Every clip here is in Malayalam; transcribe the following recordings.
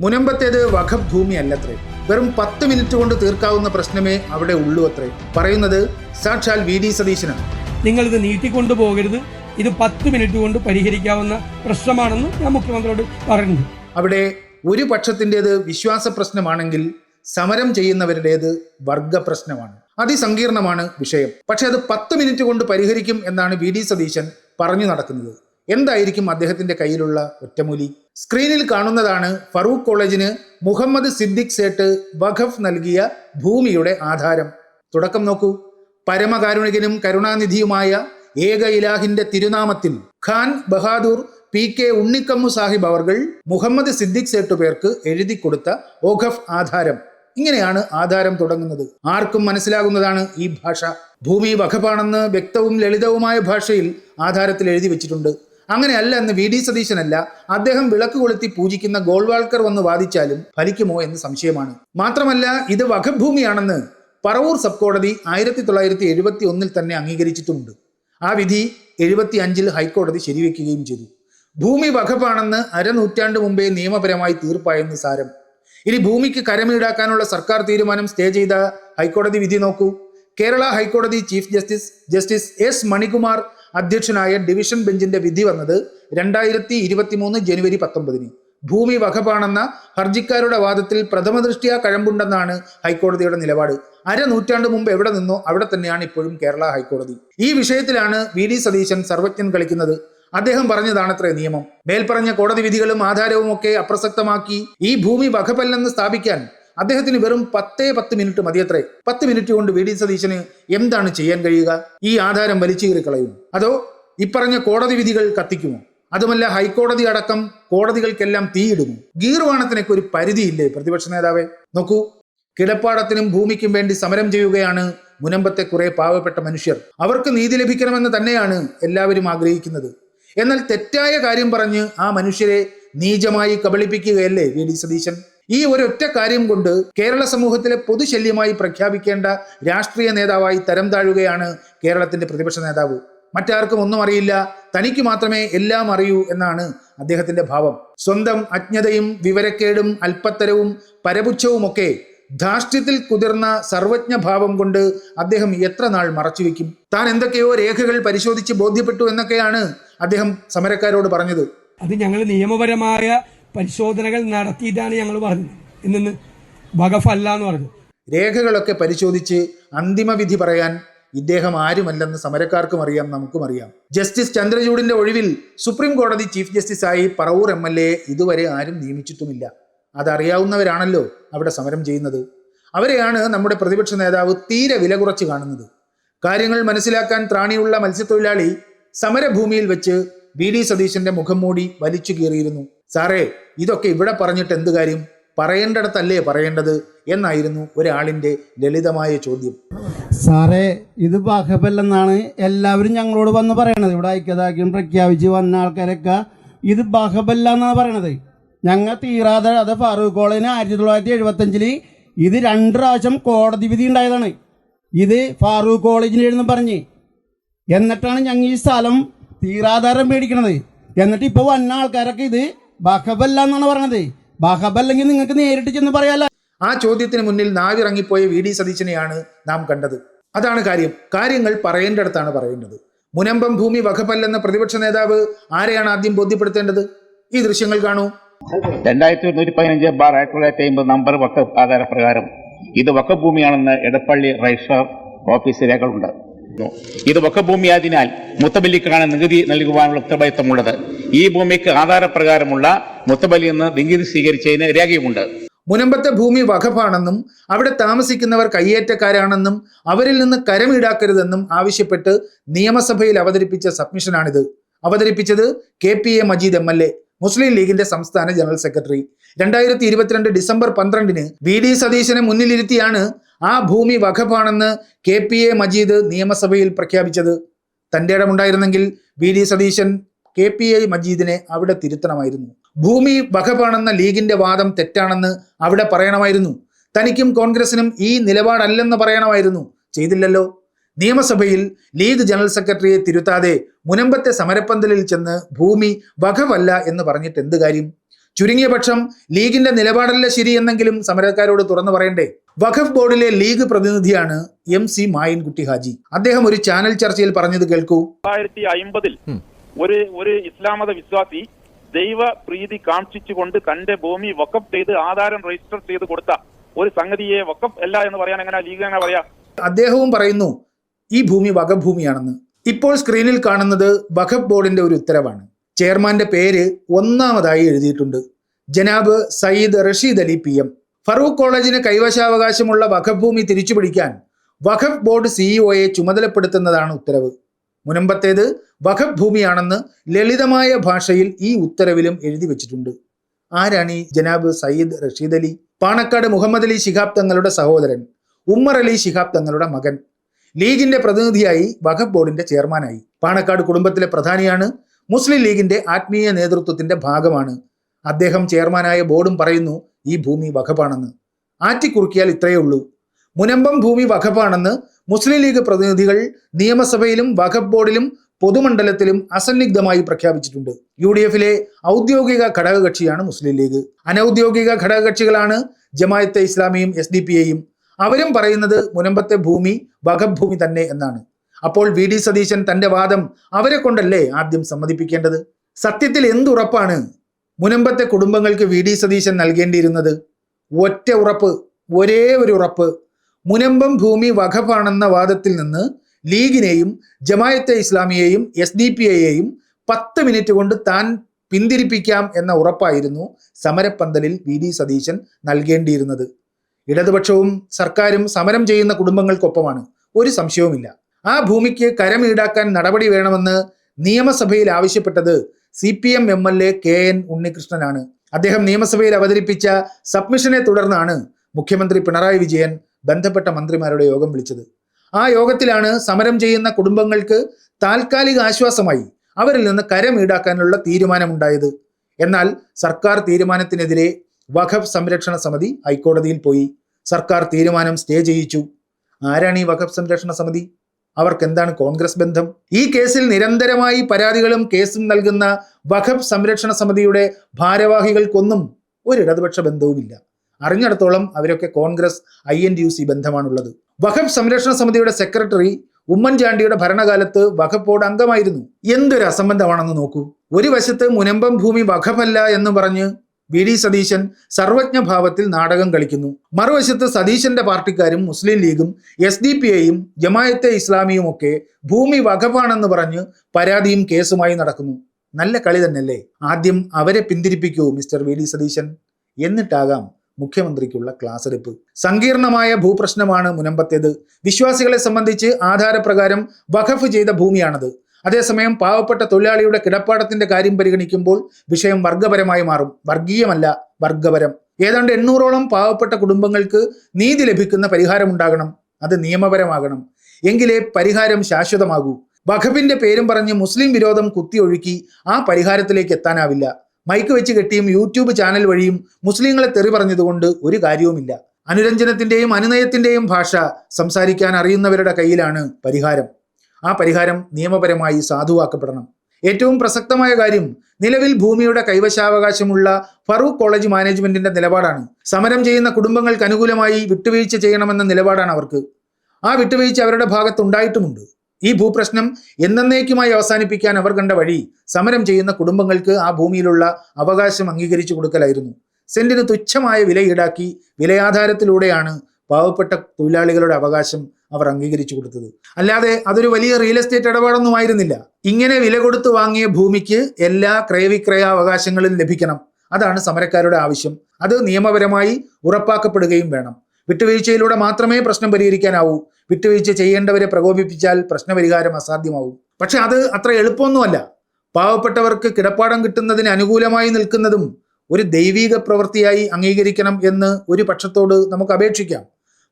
മുനമ്പത്തേത് വഖഫ് ഭൂമി അല്ലത്രേ വെറും പത്ത് മിനിറ്റ് കൊണ്ട് തീർക്കാവുന്ന പ്രശ്നമേ അവിടെ ഉള്ളൂ അത്രേ. പറയുന്നത് സാക്ഷാൽ വി ഡി സതീശനാണ്. നിങ്ങളിത് നീട്ടിക്കൊണ്ടു പോകരുത്. ഇത് പത്ത് മിനിറ്റ് കൊണ്ട് പരിഹരിക്കാവുന്ന പ്രശ്നമാണെന്ന് ഞാൻ മുഖ്യമന്ത്രിയോട് പറഞ്ഞു അവിടെ ഒരു പക്ഷത്തിന്റെത് വിശ്വാസ പ്രശ്നമാണെങ്കിൽ സമരം ചെയ്യുന്നവരുടേത് വർഗ പ്രശ്നമാണ്. അതിസങ്കീർണമാണ് വിഷയം. പക്ഷെ അത് പത്ത് മിനിറ്റ് കൊണ്ട് പരിഹരിക്കും എന്നാണ് വി ഡി സതീശൻ പറഞ്ഞു നടക്കുന്നത്. എന്തായിരിക്കും അദ്ദേഹത്തിന്റെ കയ്യിലുള്ള ഒറ്റമൂലി? സ്ക്രീനിൽ കാണുന്നതാണ് ഫറൂഖ് കോളേജിന് മുഹമ്മദ് സിദ്ദിഖ് സേട്ട് വഖഫ് നൽകിയ ഭൂമിയുടെ ആധാരം. തുടക്കം നോക്കൂ. പരമകാരുണികനും കരുണാനിധിയുമായ ഏക ഇലാഹിന്റെ തിരുനാമത്തിൽ ഖാൻ ബഹാദൂർ പി കെ ഉണ്ണിക്കമ്മു സാഹിബ് അവർകൾ മുഹമ്മദ് സിദ്ദിഖ് സേട്ടു പേർക്ക് എഴുതി കൊടുത്ത ഓഖഫ് ആധാരം. ഇങ്ങനെയാണ് ആധാരം തുടങ്ങുന്നത്. ആർക്കും മനസ്സിലാകുന്നതാണ് ഈ ഭാഷ. ഭൂമി വഖഫാണെന്ന് വ്യക്തവും ലളിതവുമായ ഭാഷയിൽ ആധാരത്തിൽ എഴുതി വെച്ചിട്ടുണ്ട്. അങ്ങനെയല്ല എന്ന് വി ഡി സതീശനല്ല. അദ്ദേഹം വിളക്ക് കൊളുത്തി പൂജിക്കുന്ന ഗോൾവാൾക്കർ വന്ന് വാദിച്ചാലും ഫലിക്കുമോ എന്ന് സംശയമാണ്. മാത്രമല്ല ഇത് വകഭൂമിയാണെന്ന് ഭൂമിയാണെന്ന് പറവൂർ സബ് കോടതി ആയിരത്തി തൊള്ളായിരത്തി എഴുപത്തി ഒന്നിൽ തന്നെ അംഗീകരിച്ചിട്ടുമുണ്ട്. ആ വിധി എഴുപത്തി അഞ്ചിൽ ഹൈക്കോടതി ശരിവെക്കുകയും ചെയ്തു. ഭൂമി വഖഫാണെന്ന് അരനൂറ്റാണ്ട് മുമ്പേ നിയമപരമായി തീർപ്പായെന്ന് സാരം. ഇനി ഭൂമിക്ക് കരമീടാക്കാനുള്ള സർക്കാർ തീരുമാനം സ്റ്റേ ചെയ്ത ഹൈക്കോടതി വിധി നോക്കൂ. കേരള ഹൈക്കോടതി chief justice justice S Manikumar അധ്യക്ഷനായ ഡിവിഷൻ ബെഞ്ചിന്റെ വിധി വന്നത് രണ്ടായിരത്തി ഇരുപത്തി മൂന്ന് ജനുവരി പത്തൊമ്പതിന്. ഭൂമി വകപാണെന്ന ഹർജിക്കാരുടെ വാദത്തിൽ പ്രഥമ ദൃഷ്ടിയാ കഴമ്പുണ്ടെന്നാണ് ഹൈക്കോടതിയുടെ നിലപാട്. അരനൂറ്റാണ്ട് മുമ്പ് എവിടെ നിന്നോ അവിടെ തന്നെയാണ് ഇപ്പോഴും കേരള ഹൈക്കോടതി. ഈ വിഷയത്തിലാണ് വി ഡി സതീശൻ സർവജ്ഞൻ കളിക്കുന്നത്. അദ്ദേഹം പറഞ്ഞതാണത്രേ നിയമം. മേൽപ്പറഞ്ഞ കോടതി വിധികളും ആധാരവും ഒക്കെ അപ്രസക്തമാക്കി ഈ ഭൂമി വകപ്പല്ലെന്ന് സ്ഥാപിക്കാൻ അദ്ദേഹത്തിന് വെറും പത്തേ പത്ത് മിനിറ്റ് മതിയത്രേ പത്ത് മിനിറ്റ് കൊണ്ട് വി ഡി സതീശന് എന്താണ് ചെയ്യാൻ കഴിയുക? ഈ ആധാരം വലിച്ചു കളയും അതോ ഇപ്പറഞ്ഞ കോടതി വിധികൾ കത്തിക്കുമോ? അതുമല്ല ഹൈക്കോടതി അടക്കം കോടതികൾക്കെല്ലാം തീയിടുമോ? ഗീർവാണത്തിനൊക്കെ ഒരു പരിധിയില്ലേ പ്രതിപക്ഷ നേതാവേ? നോക്കൂ കിടപ്പാടത്തിനും ഭൂമിക്കും വേണ്ടി സമരം ചെയ്യുകയാണ് മുനമ്പത്തെ കുറെ പാവപ്പെട്ട മനുഷ്യർ. അവർക്ക് നീതി ലഭിക്കണമെന്ന് തന്നെയാണ് എല്ലാവരും ആഗ്രഹിക്കുന്നത്. എന്നാൽ തെറ്റായ കാര്യം പറഞ്ഞ് ആ മനുഷ്യരെ നീചമായി കബളിപ്പിക്കുകയല്ലേ വി ഡി സതീശൻ? ഈ ഒരൊറ്റ കാര്യം കൊണ്ട് കേരള സമൂഹത്തിലെ പൊതുശല്യമായി പ്രഖ്യാപിക്കേണ്ട രാഷ്ട്രീയ നേതാവായി തരം താഴുകയാണ് കേരളത്തിന്റെ പ്രതിപക്ഷ നേതാവ്. മറ്റാർക്കും ഒന്നും അറിയില്ല. തനിക്ക് മാത്രമേ എല്ലാം അറിയൂ എന്നാണ് അദ്ദേഹത്തിന്റെ ഭാവം. സ്വന്തം അജ്ഞതയും വിവരക്കേടും അല്പത്തരവും പരപുച്ഛവുമൊക്കെ ധാർഷ്ട്യത്തിൽ കുതിർന്ന സർവജ്ഞ ഭാവം കൊണ്ട് അദ്ദേഹം എത്ര നാൾ മറച്ചുവെക്കും താൻ എന്തൊക്കെയോ രേഖകൾ പരിശോധിച്ച് ബോധ്യപ്പെട്ടു എന്നൊക്കെയാണ് അദ്ദേഹം സമരക്കാരോട് പറഞ്ഞത്. അത് ഞങ്ങൾ നിയമപരമായ പരിശോധനകൾ നടത്തിയിട്ടാണ് ഞങ്ങൾ പറഞ്ഞത്. ഇന്ന് വകഫല്ല എന്ന് പറഞ്ഞു. രേഖകളൊക്കെ പരിശോധിച്ച് അന്തിമ വിധി പറയാൻ ഇദ്ദേഹം ആരുമല്ലെന്ന് സമരക്കാർക്കും അറിയാം നമുക്കും അറിയാം. ജസ്റ്റിസ് ചന്ദ്രചൂഡിന്റെ ഒഴിവിൽ സുപ്രീം കോടതി ചീഫ് ജസ്റ്റിസായി പറവൂർ എം എൽ എ ഇതുവരെ ആരും നിയമിച്ചിട്ടുമില്ല. അതറിയാവുന്നവരാണല്ലോ അവിടെ സമരം ചെയ്യുന്നത്. അവരെയാണ് നമ്മുടെ പ്രതിപക്ഷ നേതാവ് തീരെ വില കുറച്ച് കാണുന്നത്. കാര്യങ്ങൾ മനസ്സിലാക്കാൻ ത്രാണിയുള്ള മത്സ്യത്തൊഴിലാളി സമരഭൂമിയിൽ വെച്ച് വി ഡി സതീശന്റെ മുഖം മൂടി വലിച്ചു കീറിയിരുന്നു. സാറേ ഇതൊക്കെ ഇവിടെ പറഞ്ഞിട്ട് എന്ത് കാര്യം? പറയേണ്ടടത്തല്ലേ പറയേണ്ടത്? എന്നായിരുന്നു ഒരാളിന്റെ ലളിതമായ ചോദ്യം. സാറേ ഇത് ബാഹബല്ലെന്നാണ് എല്ലാവരും ഞങ്ങളോട് വന്ന് പറയണത്. ഇവിടെ ഐക്യദാർഢ്യം പ്രഖ്യാപിച്ച് വന്ന ആൾക്കാരൊക്കെ ഇത് ബാഹബല്ല എന്നാണ് പറയണത്. ഞങ്ങൾ തീരാതെ അത് ഫാറൂഖ് കോളേജിന് ആയിരത്തി തൊള്ളായിരത്തി എഴുപത്തഞ്ചിൽ ഇത് രണ്ട് പ്രാവശ്യം കോടതി വിധി ഉണ്ടായതാണ്. ഇത് ഫാറൂഖ് കോളേജിന് എഴുതുന്ന പറഞ്ഞ്. എന്നിട്ടാണ് ഞങ്ങൾ ഈ സ്ഥലം തീരാധാരം മേടിക്കണത്. എന്നിട്ട് ഇപ്പോൾ വന്ന ആൾക്കാരൊക്കെ ഇത് ബഹബല്ല എന്നാണ് പറഞ്ഞത്. ബഹബല്ലെങ്കിൽ നിങ്ങൾക്ക് നേരിട്ട് ചെന്ന് പറയാലോ. ആ ചോദ്യത്തിന് മുന്നിൽ നാവിറങ്ങിപ്പോയ വി ഡി സതീശനെയാണ് നാം കണ്ടത്. അതാണ് കാര്യം. കാര്യങ്ങൾ പറയേണ്ടടുത്താണ് പറയേണ്ടത്. മുനമ്പം ഭൂമി വഖഫല്ലെന്ന പ്രതിപക്ഷ നേതാവ് ആരെയാണ് ആദ്യം ബോധ്യപ്പെടുത്തേണ്ടത്? ഈ ദൃശ്യങ്ങൾ കാണൂ. രണ്ടായിരത്തി ഒരുന്നൂറ്റി പതിനഞ്ച് ബാർ ആയിരത്തി തൊള്ളായിരത്തി അമ്പത് നമ്പർ വക്കഫ് ആധാരപ്രകാരം ഇത് വക്കഭൂമിയാണെന്ന് എടപ്പള്ളി രജിസ്ട്രാർ ഓഫീസ് രേഖകളുണ്ട്. ഇത് വക്കഭൂമിയായതിനാൽ മുത്തബല്ലിക്കാണ് നികുതി നൽകുവാനുള്ള ഉത്തരവാദിത്തമുള്ളത്. ഈ ഭൂമിക്ക് ആധാരപ്രകാരമുള്ള മുത്തബലി എന്ന് നികുതി സ്വീകരിച്ചതിന് രേഖയുമുണ്ട് മുനമ്പത്തെ ഭൂമി വഖഫാണെന്നും അവിടെ താമസിക്കുന്നവർ കയ്യേറ്റക്കാരാണെന്നും അവരിൽ നിന്ന് കരം ഈടാക്കരുതെന്നും ആവശ്യപ്പെട്ട് നിയമസഭയിൽ അവതരിപ്പിച്ച സബ്മിഷനാണിത്. അവതരിപ്പിച്ചത് K P A Majeed M L A Muslim ലീഗിന്റെ സംസ്ഥാന ജനറൽ സെക്രട്ടറി. രണ്ടായിരത്തി ഇരുപത്തിരണ്ട് ഡിസംബർ പന്ത്രണ്ടിന് വി ഡി സതീശനെ മുന്നിലിരുത്തിയാണ് ആ ഭൂമി വഖഫാണെന്ന് കെ പി എ മജീദ് നിയമസഭയിൽ പ്രഖ്യാപിച്ചത്. തന്റെ ഇടമുണ്ടായിരുന്നെങ്കിൽ V D Satheesan K P I മജീദിനെ അവിടെ തിരുത്തണമായിരുന്നു. ഭൂമി വകപാണെന്ന ലീഗിന്റെ വാദം തെറ്റാണെന്ന് അവിടെ പറയണമായിരുന്നു. തനിക്കും കോൺഗ്രസിനും ഈ നിലപാടല്ലെന്ന് പറയണമായിരുന്നു. ചെയ്തില്ലല്ലോ. നിയമസഭയിൽ ലീഗ് ജനറൽ സെക്രട്ടറിയെ തിരുത്താതെ മുനമ്പത്തെ സമരപ്പന്തലിൽ ചെന്ന് ഭൂമി വകവല്ല എന്ന് പറഞ്ഞിട്ട് എന്ത് കാര്യം? ചുരുങ്ങിയ പക്ഷം ലീഗിന്റെ നിലപാടല്ല ശരിയെന്നെങ്കിലും സമരക്കാരോട് തുറന്നു പറയണ്ടേ? വഖഫ് ബോർഡിലെ ലീഗ് പ്രതിനിധിയാണ് എം സി മായൻകുട്ടി ഹാജി. അദ്ദേഹം ഒരു ചാനൽ ചർച്ചയിൽ പറഞ്ഞത് കേൾക്കൂ. തൊള്ളായിരത്തി അയിമ്പതിൽ ഒരു ഒരു ഇസ്ലാമത വിശ്വാസി ദൈവ പ്രീതി കാക്ഷിച്ചുകൊണ്ട് തന്റെ ഭൂമി വക്കപ്പ് ചെയ്ത് ആധാരം രജിസ്റ്റർ ചെയ്ത് കൊടുത്ത ഒരു സംഗതിയെ വക്കപ്പ് അല്ല എന്ന് പറയാൻ എങ്ങനെ ലീഗ് എങ്ങനെ പറയാ? അദ്ദേഹവും പറയുന്നു ഈ ഭൂമി വകഭൂമിയാണെന്ന് ഭൂമിയാണെന്ന്. ഇപ്പോൾ സ്ക്രീനിൽ കാണുന്നത് വഖഫ് ബോർഡിന്റെ ഒരു ഉത്തരവാണ്. ചെയർമാന്റെ പേര് ഒന്നാമതായി എഴുതിയിട്ടുണ്ട്. ജനാബ് സയ്യിദ് റഷീദ് അലി പി എം. ഫറൂഖ് കോളേജിന് കൈവശാവകാശമുള്ള വഖഫ് ഭൂമി തിരിച്ചുപിടിക്കാൻ വഖഫ് ബോർഡ് സിഇഒയെ ചുമതലപ്പെടുത്തുന്നതാണ് ഉത്തരവ്. മുനമ്പത്തേത് വഖഫ് ഭൂമിയാണെന്ന് ലളിതമായ ഭാഷയിൽ ഈ ഉത്തരവിലും എഴുതി വെച്ചിട്ടുണ്ട്. ആരാണ് ഈ ജനാബ് സയ്യിദ് റഷീദ് അലി? പാണക്കാട് മുഹമ്മദ് അലി ശിഹാബ് തങ്ങളുടെ സഹോദരൻ ഉമ്മർ അലി ശിഹാബ് തങ്ങളുടെ മകൻ. ലീഗിന്റെ പ്രതിനിധിയായി വഖഫ് ബോർഡിന്റെ ചെയർമാനായി. പാണക്കാട് കുടുംബത്തിലെ പ്രധാനിയാണ്. മുസ്ലിം ലീഗിന്റെ ആത്മീയ നേതൃത്വത്തിന്റെ ഭാഗമാണ്. അദ്ദേഹം ചെയർമാനായ ബോർഡും പറയുന്നു ഈ ഭൂമി വഖഫാണെന്ന്. ആറ്റിക്കുറുക്കിയാൽ ഇത്രയേ ഉള്ളൂ. മുനമ്പം ഭൂമി വഖഫാണെന്ന് മുസ്ലിം ലീഗ് പ്രതിനിധികൾ നിയമസഭയിലും വഖഫ് ബോർഡിലും പൊതുമണ്ഡലത്തിലും അസന്നിഗ്ധമായി പ്രഖ്യാപിച്ചിട്ടുണ്ട്. യു ഡി എഫിലെ ഔദ്യോഗിക ഘടകകക്ഷിയാണ് മുസ്ലിം ലീഗ്. അനൌദ്യോഗിക ഘടകകക്ഷികളാണ് ജമായത്തെ ഇസ്ലാമിയും എസ് ഡി പി എയും അവരും പറയുന്നത് മുനമ്പത്തെ ഭൂമി വഖഫ് ഭൂമി തന്നെ എന്നാണ്. അപ്പോൾ വി ഡി സതീശൻ തന്റെ വാദം അവരെ കൊണ്ടല്ലേ ആദ്യം സമ്മതിപ്പിക്കേണ്ടത്? സത്യത്തിൽ എന്തുറപ്പാണ് മുനമ്പത്തെ കുടുംബങ്ങൾക്ക് വി ഡി സതീശൻ നൽകേണ്ടിയിരുന്നത്? ഒറ്റ ഉറപ്പ് ഒരേ ഒരു ഉറപ്പ് മുനമ്പം ഭൂമി വഖഫാണെന്ന വാദത്തിൽ നിന്ന് ലീഗിനെയും ജമായത്തെ ഇസ്ലാമിയെയും എസ് ഡി പി ഐയെയും പത്ത് മിനിറ്റ് കൊണ്ട് താൻ പിന്തിരിപ്പിക്കാം എന്ന ഉറപ്പായിരുന്നു സമരപ്പന്തലിൽ വി ഡി സതീശൻ നൽകേണ്ടിയിരുന്നത്. ഇടതുപക്ഷവും സർക്കാരും സമരം ചെയ്യുന്ന കുടുംബങ്ങൾക്കൊപ്പമാണ്. ഒരു സംശയവുമില്ല. ആ ഭൂമിക്ക് കരം ഈടാക്കാൻ നടപടി വേണമെന്ന് നിയമസഭയിൽ ആവശ്യപ്പെട്ടത് C P M M L A K N ഉണ്ണികൃഷ്ണനാണ്. അദ്ദേഹം നിയമസഭയിൽ അവതരിപ്പിച്ച സബ്മിഷനെ തുടർന്നാണ് മുഖ്യമന്ത്രി പിണറായി വിജയൻ ബന്ധപ്പെട്ട മന്ത്രിമാരുടെ യോഗം വിളിച്ചത്. ആ യോഗത്തിലാണ് സമരം ചെയ്യുന്ന കുടുംബങ്ങൾക്ക് താൽക്കാലിക ആശ്വാസമായി അവരിൽ നിന്ന് കരം ഈടാക്കാനുള്ള തീരുമാനമുണ്ടായത്. എന്നാൽ സർക്കാർ തീരുമാനത്തിനെതിരെ വഖഫ് സംരക്ഷണ സമിതി ഹൈക്കോടതിയിൽ പോയി. സർക്കാർ തീരുമാനം സ്റ്റേ ചെയ്യിച്ചു. ആരാണ് ഈ വഖഫ് സംരക്ഷണ സമിതി? അവർക്ക് എന്താണ് കോൺഗ്രസ് ബന്ധം? ഈ കേസിൽ നിരന്തരമായി പരാതികളും കേസും നൽകുന്ന വഖഫ് സംരക്ഷണ സമിതിയുടെ ഭാരവാഹികൾക്കൊന്നും ഒരു ഇടതുപക്ഷ ബന്ധവുമില്ല. അറിഞ്ഞിടത്തോളം അവരൊക്കെ Congress I N D U C ബന്ധമാണുള്ളത്. വഖഫ് സംരക്ഷണ സമിതിയുടെ സെക്രട്ടറി ഉമ്മൻചാണ്ടിയുടെ ഭരണകാലത്ത് വഖഫ് ബോർഡ് അംഗമായിരുന്നു. എന്തൊരു അസംബന്ധമാണെന്ന് നോക്കൂ. ഒരു വശത്ത് മുനമ്പം ഭൂമി വഖഫല്ല എന്ന് പറഞ്ഞ് വി ഡി സതീശൻ സർവജ്ഞഭാവത്തിൽ നാടകം കളിക്കുന്നു. മറുവശത്ത് സതീശന്റെ പാർട്ടിക്കാരും മുസ്ലിം ലീഗും എസ് ഡി പി ഐയും ജമായത്തെ ഇസ്ലാമിയും ഒക്കെ ഭൂമി വകഫാണെന്ന് പറഞ്ഞ് പരാതിയും കേസുമായി നടക്കുന്നു. നല്ല കളി തന്നെയല്ലേ? ആദ്യം അവരെ പിന്തിരിപ്പിക്കൂ മിസ്റ്റർ വി ഡി സതീശൻ. എന്നിട്ടാകാം മുഖ്യമന്ത്രിക്കുള്ള ക്ലാസ് എടുപ്പ്. സങ്കീർണമായ ഭൂപ്രശ്നമാണ് മുനമ്പത്തേത്. വിശ്വാസികളെ സംബന്ധിച്ച് ആധാരപ്രകാരം വഖഫ് ചെയ്ത ഭൂമിയാണത്. അതേസമയം പാവപ്പെട്ട തൊഴിലാളിയുടെ കിടപ്പാടത്തിന്റെ കാര്യം പരിഗണിക്കുമ്പോൾ വിഷയം വർഗപരമായി മാറും. വർഗീയമല്ല വർഗപരം. ഏതാണ്ട് എണ്ണൂറോളം പാവപ്പെട്ട കുടുംബങ്ങൾക്ക് നീതി ലഭിക്കുന്ന പരിഹാരമുണ്ടാകണം. അത് നിയമപരമാകണം. എങ്കിലേ പരിഹാരം ശാശ്വതമാകൂ. വഖഫിന്റെ പേരും പറഞ്ഞ് മുസ്ലിം വിരോധം കുത്തിയൊഴുക്കി ആ പരിഹാരത്തിലേക്ക് എത്താനാവില്ല. മൈക്ക് വെച്ച് കെട്ടിയും യൂട്യൂബ് ചാനൽ വഴിയും മുസ്ലിങ്ങളെ തെറി പറഞ്ഞതുകൊണ്ട് ഒരു കാര്യവുമില്ല. അനുരഞ്ജനത്തിന്റെയും അനുനയത്തിന്റെയും ഭാഷ സംസാരിക്കാൻ അറിയുന്നവരുടെ കയ്യിലാണ് പരിഹാരം. ആ പരിഹാരം നിയമപരമായി സാധുവാക്കപ്പെടണം. ഏറ്റവും പ്രസക്തമായ കാര്യം നിലവിൽ ഭൂമിയുടെ കൈവശാവകാശമുള്ള ഫറൂഖ് കോളേജ് മാനേജ്മെന്റിന്റെ നിലപാടാണ്. സമരം ചെയ്യുന്ന കുടുംബങ്ങൾക്ക് അനുകൂലമായി വിട്ടുവീഴ്ച ചെയ്യണമെന്ന നിലപാടാണ് അവർക്ക്. ആ വിട്ടുവീഴ്ച അവരുടെ ഭാഗത്തുണ്ടായിട്ടുമുണ്ട്. ഈ ഭൂപ്രശ്നം എന്നേക്കുമായി അവസാനിപ്പിക്കാൻ അവർ കണ്ട വഴി സമരം ചെയ്യുന്ന കുടുംബങ്ങൾക്ക് ആ ഭൂമിയിലുള്ള അവകാശം അംഗീകരിച്ചു കൊടുക്കലായിരുന്നു. സെന്റിന് തുച്ഛമായ വില ഈടാക്കി വിലയാധാരത്തിലൂടെയാണ് പാവപ്പെട്ട തൊഴിലാളികളുടെ അവകാശം അവർ അംഗീകരിച്ചു കൊടുത്തത്. അല്ലാതെ അതൊരു വലിയ റിയൽ എസ്റ്റേറ്റ് ഇടപാടൊന്നും ആയിരുന്നില്ല. ഇങ്ങനെ വില കൊടുത്ത് വാങ്ങിയ ഭൂമിക്ക് എല്ലാ ക്രയവിക്രയ അവകാശങ്ങളും ലഭിക്കണം. അതാണ് സമരക്കാരുടെ ആവശ്യം. അത് നിയമപരമായി ഉറപ്പാക്കപ്പെടുകയും വേണം. വിട്ടുവീഴ്ചയിലൂടെ മാത്രമേ പ്രശ്നം പരിഹരിക്കാനാവൂ. വിട്ടുവീഴ്ച ചെയ്യേണ്ടവരെ പ്രകോപിപ്പിച്ചാൽ പ്രശ്നപരിഹാരം അസാധ്യമാവും. പക്ഷെ അത് അത്ര എളുപ്പമൊന്നുമല്ല. പാവപ്പെട്ടവർക്ക് കിടപ്പാടം കിട്ടുന്നതിന് അനുകൂലമായി നിൽക്കുന്നതും ഒരു ദൈവീക പ്രവൃത്തിയായി അംഗീകരിക്കണം എന്ന് ഒരു പക്ഷത്തോട് നമുക്ക് അപേക്ഷിക്കാം.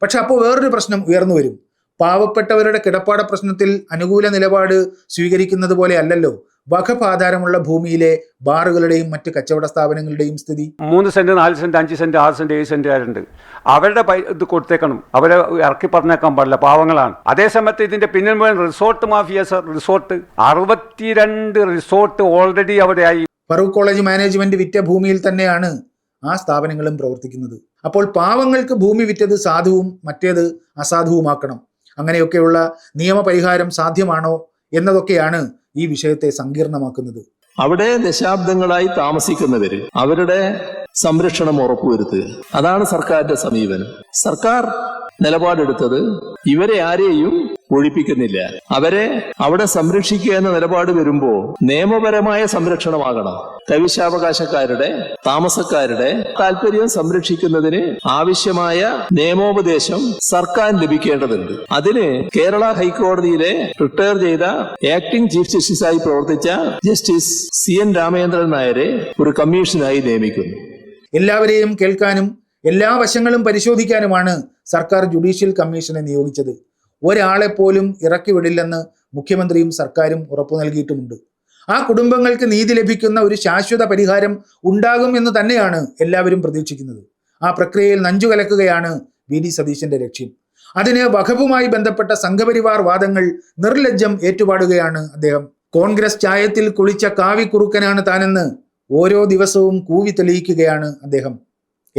പക്ഷെ അപ്പോൾ വേറൊരു പ്രശ്നം ഉയർന്നു വരും. പാവപ്പെട്ടവരുടെ കിടപ്പാട പ്രശ്നത്തിൽ അനുകൂല നിലപാട് സ്വീകരിക്കുന്നത് പോലെ അല്ലല്ലോ. വഖഫ് ആധാരമുള്ള ഭൂമിയിലെ ബാറുകളുടെയും മറ്റ് കച്ചവട സ്ഥാപനങ്ങളുടെയും സ്ഥിതി? മൂന്ന് സെന്റ് നാല് സെന്റ് അഞ്ച് സെന്റ് ആറ് സെന്റ് ഏഴ് സെന്റ് ആരുണ്ട് അവരുടെ ഇത് കൊടുത്തേക്കണം. അവരെ ഇറക്കി പറഞ്ഞേക്കാൻ പാടില്ല. പാവങ്ങളാണ്. അതേസമയത്ത് ഇതിന്റെ പിന്നിൽ മുഴുവൻ റിസോർട്ട് മാഫിയ സർ റിസോർട്ട്. അറുപത്തിരണ്ട് റിസോർട്ട് ഓൾറെഡി അവിടെയായി. ഫറൂഖ് കോളേജ് മാനേജ്മെന്റ് വിറ്റ ഭൂമിയിൽ തന്നെയാണ് ആ സ്ഥാപനങ്ങളും പ്രവർത്തിക്കുന്നത്. അപ്പോൾ പാവങ്ങൾക്ക് ഭൂമി വിറ്റത് സാധുവും മറ്റേത് അസാധുവുമാക്കണം. അങ്ങനെയൊക്കെയുള്ള നിയമപരിഹാരം സാധ്യമാണോ എന്നതൊക്കെയാണ് ഈ വിഷയത്തെ സങ്കീർണമാക്കുന്നത്? അവിടെ ദശാബ്ദങ്ങളായി താമസിക്കുന്നവര് അവരുടെ സംരക്ഷണം ഉറപ്പുവരുത്തുക. അതാണ് സർക്കാരിന്റെ സമീപനം. സർക്കാർ നിലപാടെടുത്തത് ഇവരെ ആരെയും ഒഴിപ്പിക്കുന്നില്ല. അവരെ അവിടെ സംരക്ഷിക്കുക എന്ന നിലപാട് വരുമ്പോൾ നിയമപരമായ സംരക്ഷണമാകണം. കവിശാവകാശക്കാരുടെ താമസക്കാരുടെ താല്പര്യം സംരക്ഷിക്കുന്നതിന് ആവശ്യമായ നിയമോപദേശം സർക്കാർ ലഭിക്കേണ്ടതുണ്ട്. അതിന് കേരള ഹൈക്കോടതിയിലെ റിട്ടയർ ചെയ്ത ആക്ടിംഗ് ചീഫ് ജസ്റ്റിസായി പ്രവർത്തിച്ച ജസ്റ്റിസ് സി എൻ രാമചന്ദ്രൻ നായരെ ഒരു കമ്മീഷനായി നിയമിക്കുന്നു. എല്ലാവരെയും കേൾക്കാനും എല്ലാ വശങ്ങളും പരിശോധിക്കാനുമാണ് സർക്കാർ ജുഡീഷ്യൽ കമ്മീഷനെ നിയോഗിച്ചത്. ഒരാളെ പോലും ഇറക്കി വിടില്ലെന്ന് മുഖ്യമന്ത്രിയും സർക്കാരും ഉറപ്പു നൽകിയിട്ടുമുണ്ട്. ആ കുടുംബങ്ങൾക്ക് നീതി ലഭിക്കുന്ന ഒരു ശാശ്വത പരിഹാരം ഉണ്ടാകും എന്ന് തന്നെയാണ് എല്ലാവരും പ്രതീക്ഷിക്കുന്നത്. ആ പ്രക്രിയയിൽ നഞ്ചു കലക്കുകയാണ് വി ഡി സതീശന്റെ ലക്ഷ്യം. അതിന് വഖഫുമായി ബന്ധപ്പെട്ട സംഘപരിവാർ വാദങ്ങൾ നിർലജ്ജം ഏറ്റുപാടുകയാണ് അദ്ദേഹം. കോൺഗ്രസ് ചായത്തിൽ കുളിച്ച കാവിക്കുറുക്കനാണ് താനെന്ന് ഓരോ ദിവസവും കൂവി തെളിയിക്കുകയാണ് അദ്ദേഹം.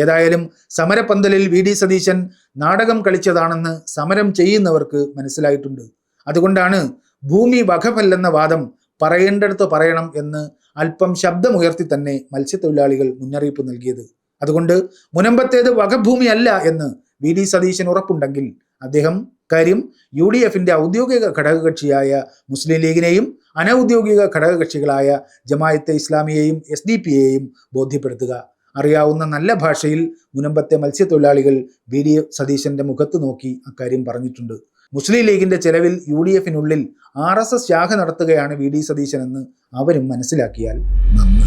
ഏതായാലും സമരപ്പന്തലിൽ വി ഡി സതീശൻ നാടകം കളിച്ചതാണെന്ന് സമരം ചെയ്യുന്നവർക്ക് മനസ്സിലായിട്ടുണ്ട്. അതുകൊണ്ടാണ് ഭൂമി വകഫല്ലെന്ന വാദം പറയേണ്ടടുത്ത് പറയണം എന്ന് അല്പം ശബ്ദമുയർത്തി തന്നെ മത്സ്യത്തൊഴിലാളികൾ മുന്നറിയിപ്പ് നൽകിയത്. അതുകൊണ്ട് മുനമ്പത്തേത് വകഭൂമിയല്ല എന്ന് വി ഡി സതീശൻ ഉറപ്പുണ്ടെങ്കിൽ അദ്ദേഹം കാര്യം യു ഡി എഫിന്റെ ഔദ്യോഗിക ഘടകകക്ഷിയായ മുസ്ലിം ലീഗിനെയും അനൗദ്യോഗിക ഘടകകക്ഷികളായ ജമായത്തെ ഇസ്ലാമിയെയും എസ് ഡി പി എയും ബോധ്യപ്പെടുത്തുക. അറിയാവുന്ന നല്ല ഭാഷയിൽ മുനമ്പത്തെ മത്സ്യത്തൊഴിലാളികൾ വി ഡി സതീശന്റെ മുഖത്ത് നോക്കി അക്കാര്യം പറഞ്ഞിട്ടുണ്ട്. മുസ്ലിം ലീഗിന്റെ ചെലവിൽ യു ഡി എഫിനുള്ളിൽ ആർ എസ് എസ് ശാഖ നടത്തുകയാണ് വി ഡി സതീശൻ എന്ന് അവരും മനസ്സിലാക്കിയാൽ നന്ന്